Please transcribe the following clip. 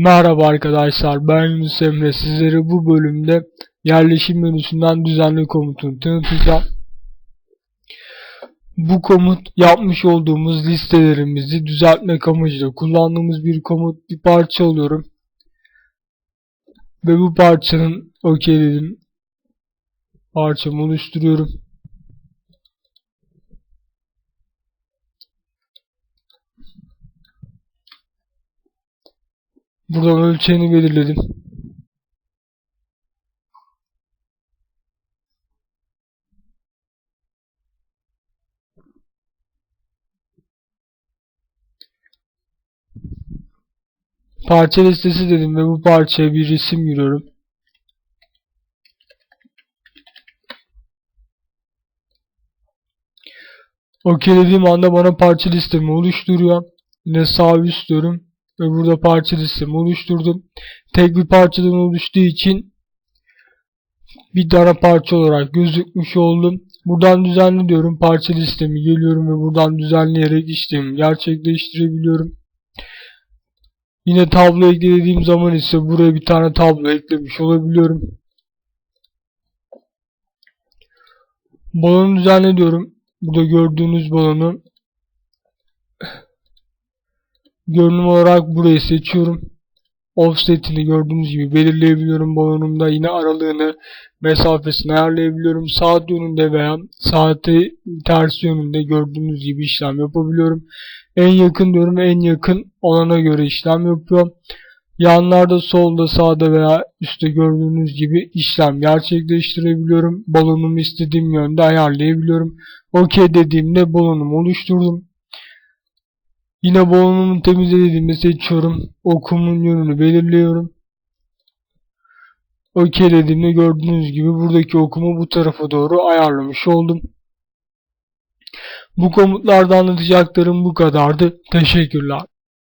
Merhaba arkadaşlar ben Yunus Emre sizlere bu bölümde yerleşim menüsünden düzenli komutunu tanıtacağım. Bu komut yapmış olduğumuz listelerimizi düzeltmek amacıyla kullandığımız bir komut bir parça alıyorum. Ve bu parçanın okeyledim parçamı oluşturuyorum. Buradan ölçeğini belirledim. Parça listesi dedim ve bu parçaya bir resim giriyorum. OK dediğim anda bana parça listemi oluşturuyor. Yine sağ üst diyorum ve burada parça listemi oluşturdum. Tek bir parçadan oluştuğu için bir tane parça olarak gözükmüş oldum. Buradan düzenli diyorum. Parça listemi geliyorum ve buradan düzenleyerek işlemi gerçekleştirebiliyorum. Yine tablo eklediğim zaman ise buraya bir tane tablo eklemiş olabiliyorum. Balonu düzenle diyorum. Burada gördüğünüz balonu görünüm olarak burayı seçiyorum. Offset'ini gördüğünüz gibi belirleyebiliyorum balonumda. Yine aralığını, mesafesini ayarlayabiliyorum. Saat yönünde veya saati ters yönünde gördüğünüz gibi işlem yapabiliyorum. En yakın diyorum en yakın olana göre işlem yapıyor. Yanlarda solda sağda veya üstte gördüğünüz gibi işlem gerçekleştirebiliyorum. Balonumu istediğim yönde ayarlayabiliyorum. OK dediğimde balonumu oluşturdum. Yine balonumu temizlediğimde seçiyorum. Okumun yönünü belirliyorum. OK dediğimde gördüğünüz gibi buradaki okumu bu tarafa doğru ayarlamış oldum. Bu komutlarda anlatacaklarım bu kadardı. Teşekkürler.